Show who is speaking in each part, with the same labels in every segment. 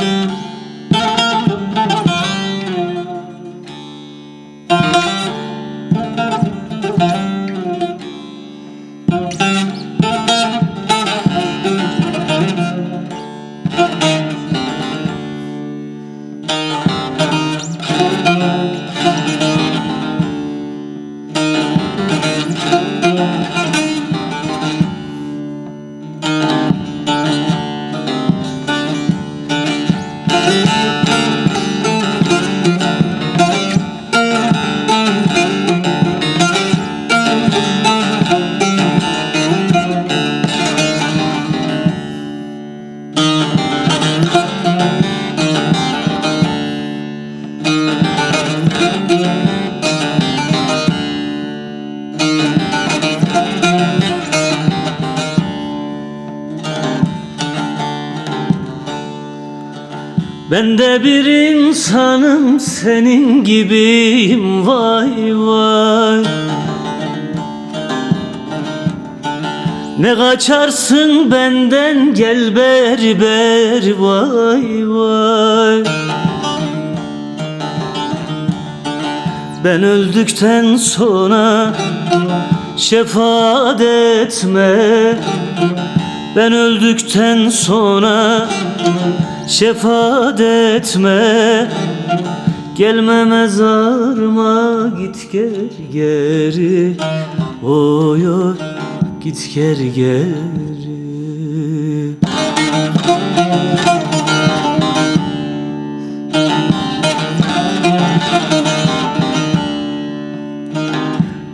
Speaker 1: Música Ben de bir insanım senin gibiyim. Vay vay. Ne kaçarsın benden? Gel berber. Vay vay. Ben öldükten sonra şefaat etme. Ben öldükten sonra şefaat etme. Gelme mezarıma git gel geri. Oy oy git gel geri.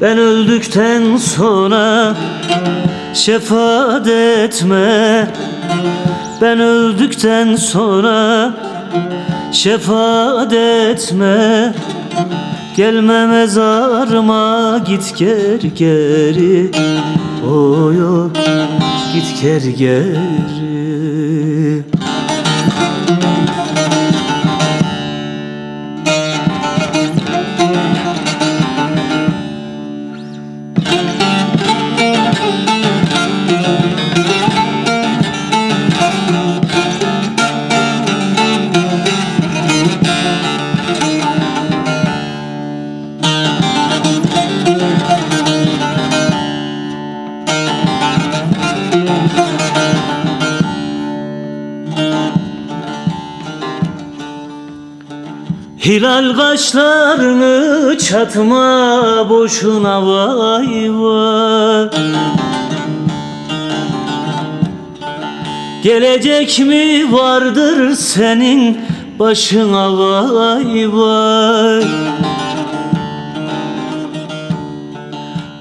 Speaker 1: Ben öldükten sonra şefaat etme Ben öldükten sonra şefaat etme Gelme mezarıma git geri geri. Oy oy git geri geri Hilal kaşlarını çatma boşuna vay vay. Gelecek mi vardır senin başına vay vay.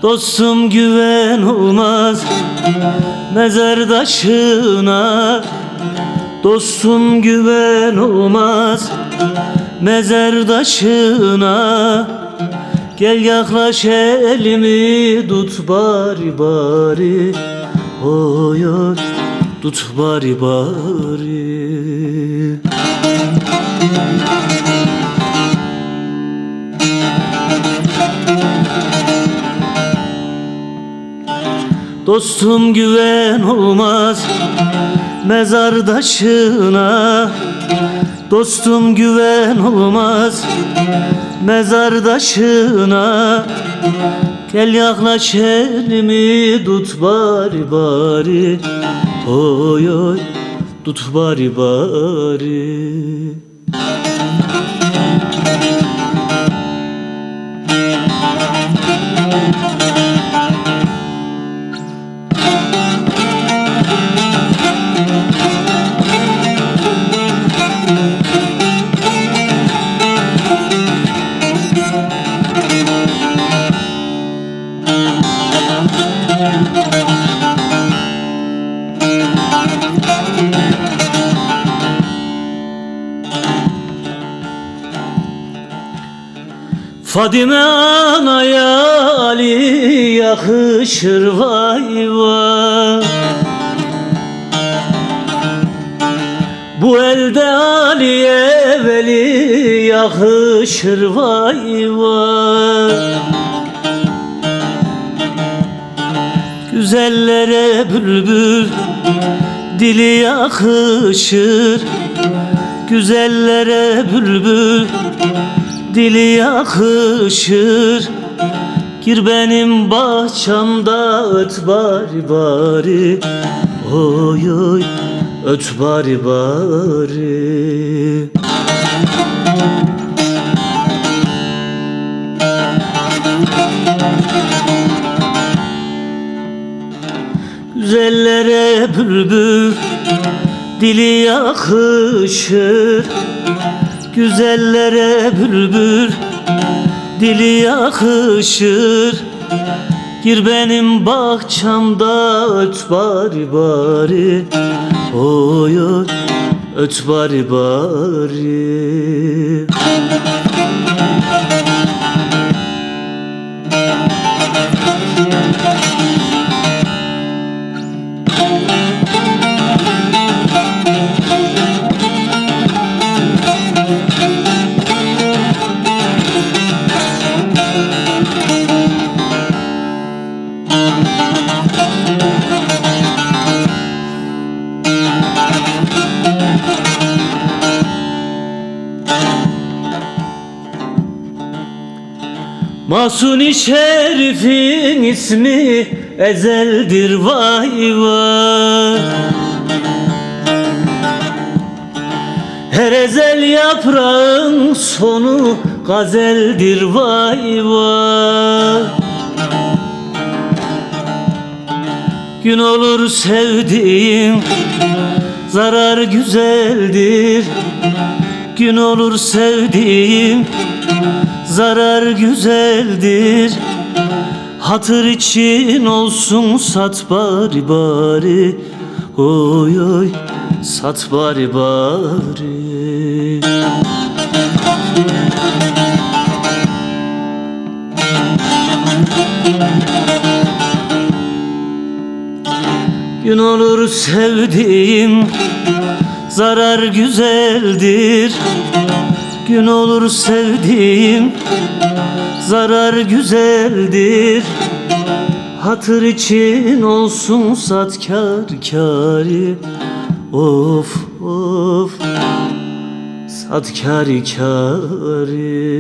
Speaker 1: Dostum güven olmaz mezardaşına Dostum güven olmaz mezardaşına. Gel yaklaş elimi tut bari bari. Oy oy tut bari bari. Dostum güven olmaz mezardaşına Dostum güven olmaz mezardaşına. Gel yaklaş elimi tut bari bari. Oy oy tut bari bari Fadime anaya Ali yakışır vay vay. Bu elde Ali'ye veli yakışır vay vay. Güzellere bülbül dili yakışır Güzellere bülbül dili yakışır. Gir benim bahçamda öt bari bari. Oy oy öt bari bari. Güzellere bülbül dili yakışır Güzellere bülbül dili yakışır. Gir benim bahçamda öt bari bari Oy öt bari bari Masuni Şerif'in ismi ezeldir vay vay. Her ezel yaprağın sonu gazeldir vay vay. Gün olur sevdiğim zarar güzeldir. Gün olur sevdiğim zarar güzeldir. Hatır için olsun sat bari bari. Oy oy sat bari bari. Gün olur sevdiğim zarar güzeldir Gün olur sevdiğim zarar güzeldir. Hatır için olsun sat kar kari Of of Sat kari kari